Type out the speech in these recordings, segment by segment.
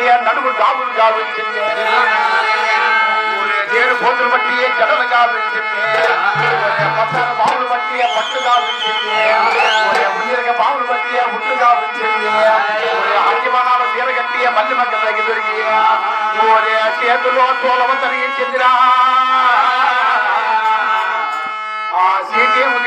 ಮಟ್ಟಿಯ ನಡುವು ಗಾಬುಲು ಗಾಬುಲು there ಕೋತಲು ಮಟ್ಟಿಯ ಜಡಲ ಗಾಬುಲು Pattar ಬಾವುಲು ಮಟ್ಟಿಯ ಪಟ್ಟು ಗಾಬುಲು ಮುನ್ನೀರಿಗೆ ಬಾವುಲು ಮಟ್ಟಿಯ ಹುಟ್ಟು ಗಾಬುಲು ಹರಿಮಾನಾಮ ದೇರಗಟ್ಟಿಯ ಮಲ್ಲು ಮಕ್ಕಳ ಎದುರಿಗೆ ಓರೆ ಸೇತುಲು ತೋಲವ ತನಗೆ ಚೆಂದಿರ ಆ ಸೀಟಿಯ ಮುಖ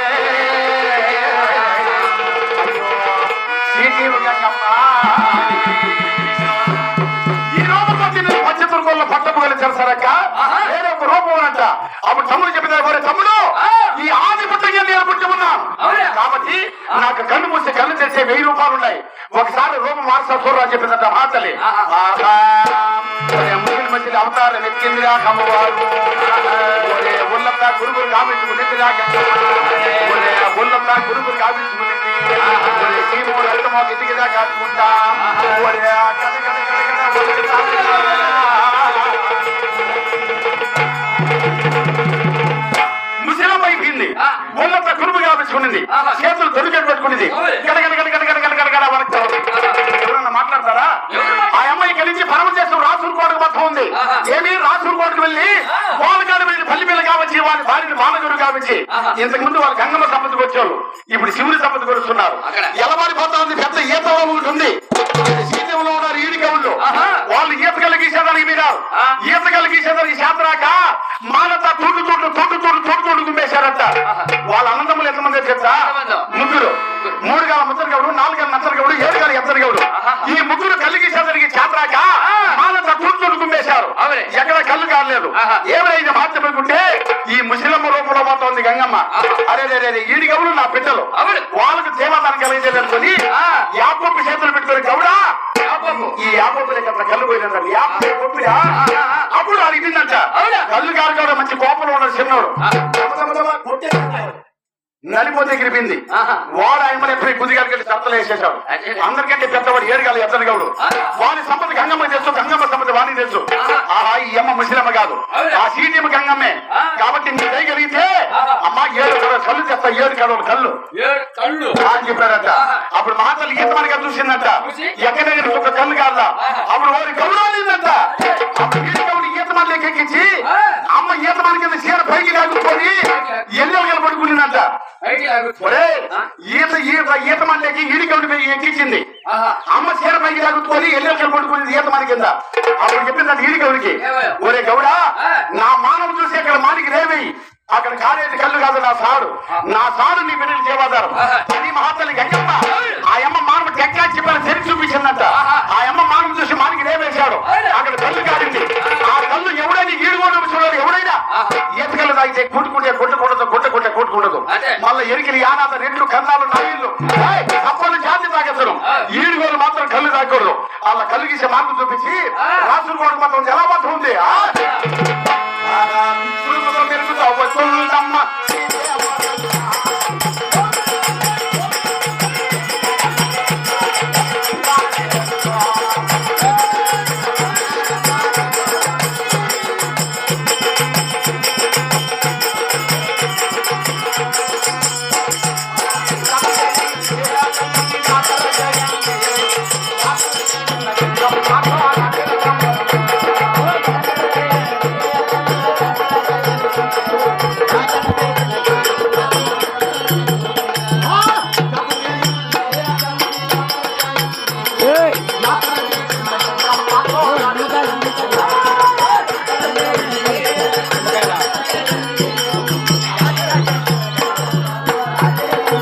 తమ్ముడు చెప్పిన తమ్ముడు. ఈ ఆది పుట్టగా నేను పుట్టి ఉన్నాను అవునా? కాబట్టి నాకు కన్ను మూసి కన్ను తెచ్చే వెయ్యి రూపాయలు ఉన్నాయి. ఒకసారి రూపం మార్చా చూడరా చెప్పిందంట మాతలి మధ్యలో అవతారం కమ్మవారు. గురుగురు కావించుకునిందిరా ఆహా. చేతులు తొలికెట్టు పెట్టుకునింది ఎవరన్నా మాట్లాడతారా? ఆ అమ్మాయి రాసూరు కోటకు మొత్తం ఉంది. ఏమి రాసూరు కోటకు వెళ్ళి. వాళ్ళకాడ వెళ్ళి పల్లి పిల్ల కావచ్చు వాళ్ళ భార్యని బాలగురు కావచ్చు. ఇంతకు ముందు వాళ్ళ గంగమ్మ సంపత్తికి వచ్చేవాళ్ళు ఇప్పుడు శివుడి సంపత్తికి వస్తున్నారు అక్కడ. ఎలవారి పోతా ఉంది పెద్ద ఈత ఉంటుంది సీతంలో ఉన్నారు ఈడికవుళ్ళు ఆహా. వాళ్ళు ఈత కలిగేసేదానికి మీరు. ఈత కలిగేసేదానికి శాతరాక మానత తోటు తోటు తోటు తోటు తోటు తోటు గుమ్మేశారట ఎక్కడ కళ్ళు కాలేదు. ఏమైనా మార్చబడుకుంటే ఈ ముసలమ్మ రూపంలో పోతోంది గంగమ్మ. అరే అరే ఈడి గౌడు నా అవును. వాళ్ళకు సేవాదానం కలిగించేదనుకొని ఆ. యాపప్పు చేతులు పెట్టుకొని గౌడా. ఈ యాపప్పు లేక కళ్ళు పోయిందంట యాపప్పు. అప్పుడు అడిగిందంట అవునా? కళ్ళు కారుకోవడం మంచి కోపంలో ఉన్నాడు చిన్నోడు. నలిపోతే గిరిపింది. వాడు ఆయన ఎప్పుడు కుదిగారికి చర్చలు వేసేసాడు అదే. అందరికంటే పెద్దవాడు ఏడుగాలి ఎద్దరు గౌడు. వాడి సంపద గంగమ్మ తెలుసు గంగమ్మ సంపద వాణి తెలుసు ఆహా. ఈ అమ్మ ముసలమ్మ కాదు? ఆ సీటీఎం గంగమ్మే. కాబట్టి నీ చేయగలిగితే. అమ్మ ఏడు కళ్ళు- కళ్ళు తెస్తా ఏడు కళ్ళు కళ్ళు కళ్ళు అని చెప్పారట. అప్పుడు మహాతల్లి గీత మనకి చూసిందంట చూసి? ఎక్కడైనా ఒక కళ్ళు కాదా. అప్పుడు వారి గౌరవాలిందంట అప్పుడు ఒరే. ఈత ఈత ఈత మనకి ఈడికవుడి ఎక్కించింది. అమ్మ చీర పైకి లాగుకొని ఎల్లెలుగా పడుకుని ఈత మన కింద అప్పుడు చెప్పిందంట ఈడికవుడికి ఏమయ్య? ఒరే గౌడా. నా మానవ చూసి అక్కడ మానికి రేవేయి అక్కడ కాలేజీ కళ్ళు కాదు నా సాడు నా సాడు నీ బిడ్డలు ఆహా. అని మహాతల్లి గంగమ్మ మళ్ళీ ఎరికలు యానాద రెడ్లు కన్నాలు నాయిళ్ళు తప్పని జాతి తాగేస్తారు. ఈడుగోలు మాత్రం కళ్ళు తాగకూడదు. అలా కళ్ళు గీసే మార్గం చూపించి. రాసులు మాత్రం ఎలా మాత్రం ఉంది.